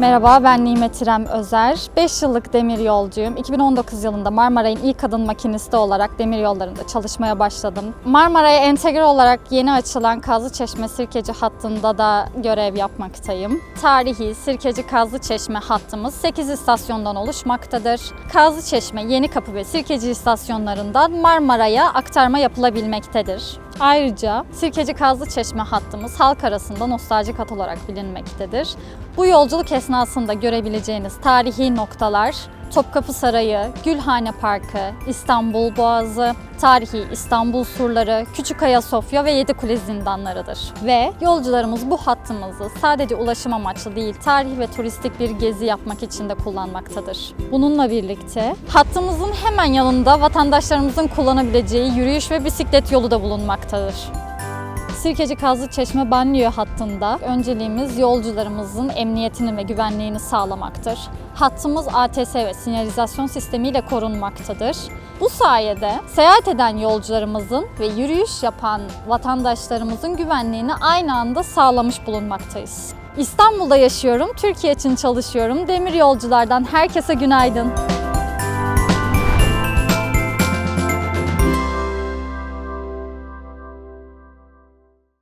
Merhaba, ben Nimet İrem Özer. 5 yıllık demir yolcuyum. 2019 yılında Marmaray'ın ilk kadın makinisti olarak demir yollarında çalışmaya başladım. Marmaray'a entegre olarak yeni açılan Kazlıçeşme Sirkeci hattında da görev yapmaktayım. Tarihi Sirkeci Kazlıçeşme hattımız 8 istasyondan oluşmaktadır. Kazlıçeşme, Yenikapı ve Sirkeci istasyonlarından Marmaray'a aktarma yapılabilmektedir. Ayrıca Sirkeci Kazlıçeşme hattımız halk arasında nostaljik hat olarak bilinmektedir. Bu yolculuk esnasında görebileceğiniz tarihi noktalar Topkapı Sarayı, Gülhane Parkı, İstanbul Boğazı, tarihi İstanbul surları, Küçük Ayasofya ve Yedikule zindanlarıdır. Ve yolcularımız bu hattımızı sadece ulaşım amaçlı değil, tarihi ve turistik bir gezi yapmak için de kullanmaktadır. Bununla birlikte hattımızın hemen yanında vatandaşlarımızın kullanabileceği yürüyüş ve bisiklet yolu da bulunmaktadır. Sirkeci Kazlıçeşme Banliyö hattında önceliğimiz yolcularımızın emniyetini ve güvenliğini sağlamaktır. Hattımız ATS ve sinyalizasyon sistemiyle korunmaktadır. Bu sayede seyahat eden yolcularımızın ve yürüyüş yapan vatandaşlarımızın güvenliğini aynı anda sağlamış bulunmaktayız. İstanbul'da yaşıyorum, Türkiye için çalışıyorum. Demir yolculardan herkese günaydın.